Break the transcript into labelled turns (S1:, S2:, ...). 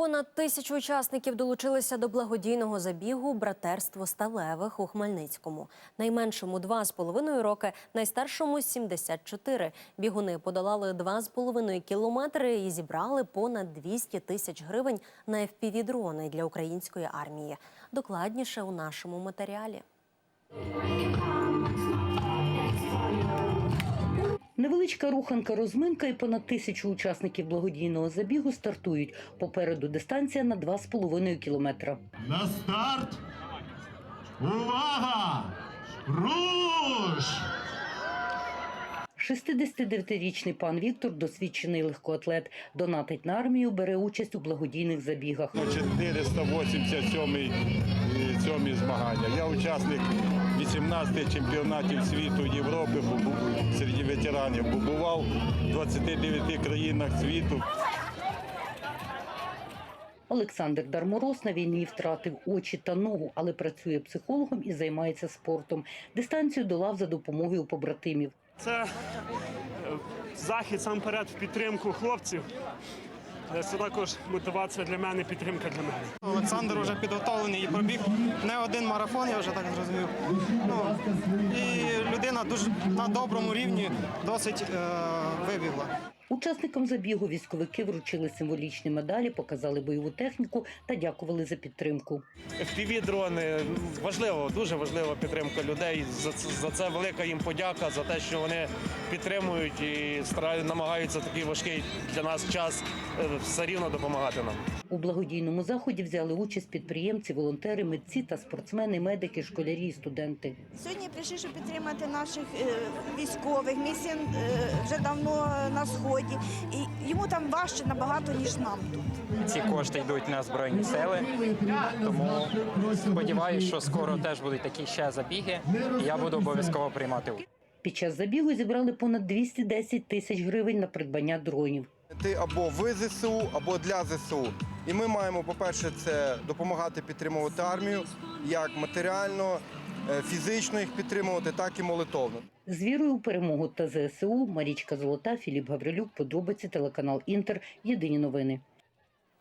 S1: Понад тисячу учасників долучилися до благодійного забігу Братерство сталевих у Хмельницькому. Найменшому 2,5 роки, найстаршому 74. Бігуни подолали 2,5 кілометри і зібрали понад 200 тисяч гривень на FPV-дрони для української армії. Докладніше у нашому матеріалі.
S2: Невеличка руханка розминка і понад тисячу учасників благодійного забігу стартують. Попереду дистанція на 2,5 кілометра.
S3: На старт! Увага! Руш!
S2: 69-річний пан Віктор, досвідчений легкоатлет, донатить на армію, бере участь у благодійних забігах.
S4: 487 і сьомі змагання. Я учасник 18 чемпіонатів світу Європи, серед ветеранів. Побував в 29 країнах світу.
S2: Олександр Дармороз на війні втратив очі та ногу, але працює психологом і займається спортом. Дистанцію долав за допомогою побратимів.
S5: Це е, захід сам перед в підтримку хлопців. Е, Це також мотивація для мене, підтримка для мене.
S6: Олександр вже підготовлений і пробіг не один марафон, я вже так зрозумів. Ну, і людина дуже на доброму рівні досить е, вибігла.
S2: Учасникам забігу військовики вручили символічні медалі, показали бойову техніку та дякували за підтримку.
S7: FPV-дрони важливо, дуже важлива підтримка людей. За це, за це велика їм подяка за те, що вони підтримують і старають, намагаються такий важкий для нас час е, все рівно допомагати нам.
S2: У благодійному заході взяли участь підприємці, волонтери, митці та спортсмени, медики, школярі і студенти.
S8: Сьогодні прийшли, щоб підтримати наших е, військових. Мій син е, вже давно на сході, і йому там важче набагато ніж нам тут.
S9: Ці кошти йдуть на збройні сили, тому сподіваюся, що скоро теж будуть такі ще забіги. і Я буду обов'язково приймати участь.
S2: Під час забігу зібрали понад 210 тисяч гривень на придбання дронів.
S10: Ти або в ЗСУ, або для ЗСУ. І ми маємо, по-перше, це допомагати підтримувати армію, як матеріально, е, фізично їх підтримувати, так і молитовно.
S2: З вірою у перемогу та ЗСУ Марічка Золота, Філіп Гаврилюк, подробиці телеканал Інтер. Єдині новини.